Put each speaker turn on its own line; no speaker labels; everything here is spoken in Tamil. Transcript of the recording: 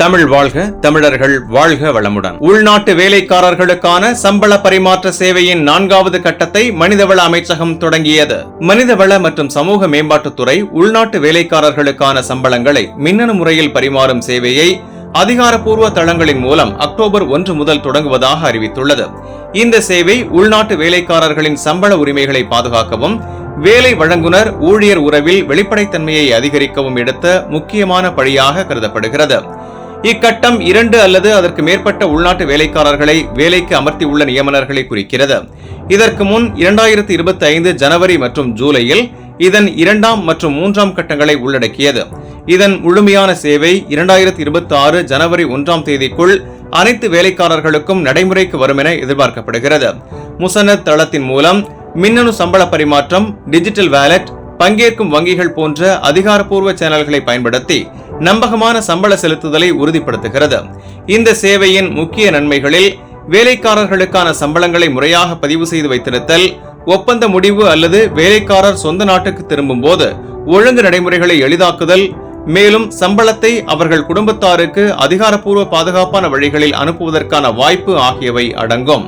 தமிழ் வாழ்க தமிழர்கள் வாழ்க வளமுடன். உள்நாட்டு வேலைக்காரர்களுக்கான சம்பள பரிமாற்ற சேவையின் நான்காவது கட்டத்தை மனிதவள அமைச்சகம் தொடங்கியது. மனிதவள மற்றும் சமூக மேம்பாட்டுத்துறை உள்நாட்டு வேலைக்காரர்களுக்கான சம்பளங்களை மின்னணு முறையில் பரிமாறும் சேவையை அதிகாரப்பூர்வ தளங்களின் மூலம் அக்டோபர் ஒன்று முதல் தொடங்குவதாக அறிவித்துள்ளது. இந்த சேவை உள்நாட்டு வேலைக்காரர்களின் சம்பள உரிமைகளை பாதுகாக்கவும் வேலை வழங்குனர் ஊழியர் உறவில் வெளிப்படைத்தன்மையை அதிகரிக்கவும் எடுத்த முக்கியமான பழியாக கருதப்படுகிறது. இக்கட்டம் இரண்டு அல்லது அதற்கு மேற்பட்ட உள்நாட்டு வேலைக்காரர்களை வேலைக்கு அமர்த்தியுள்ள நியமனர்களை குறிக்கிறது. இதற்கு முன் இரண்டாயிரத்தி இருபத்தி ஐந்து ஜனவரி மற்றும் ஜூலையில் இதன் இரண்டாம் மற்றும் மூன்றாம் கட்டங்களை உள்ளடக்கியது. இதன் முழுமையான சேவை இரண்டாயிரத்தி இருபத்தி ஆறு ஜனவரி ஒன்றாம் தேதிக்குள் அனைத்து வேலைக்காரர்களுக்கும் நடைமுறைக்கு வரும் என எதிர்பார்க்கப்படுகிறது. முசனத் தளத்தின் மூலம் மின்னணு சம்பள பரிமாற்றம் டிஜிட்டல் வேலட் பங்கேற்கும் வங்கிகள் போன்ற அதிகாரப்பூர்வ சேனல்களை பயன்படுத்தி நம்பகமான சம்பள செலுத்துதலை உறுதிப்படுத்துகிறது. இந்த சேவையின் முக்கிய நன்மைகளில் வேலைக்காரர்களுக்கான சம்பளங்களை முறையாக பதிவு செய்து வைத்திருத்தல் ஒப்பந்த முடிவு அல்லது வேலைக்காரர் சொந்த நாட்டுக்கு திரும்பும் போது ஒழுங்கு நடைமுறைகளை எளிதாக்குதல் மேலும் சம்பளத்தை அவர்கள் குடும்பத்தாருக்கு அதிகாரப்பூர்வ பாதுகாப்பான வழிகளில் அனுப்புவதற்கான வாய்ப்பு ஆகியவை அடங்கும்.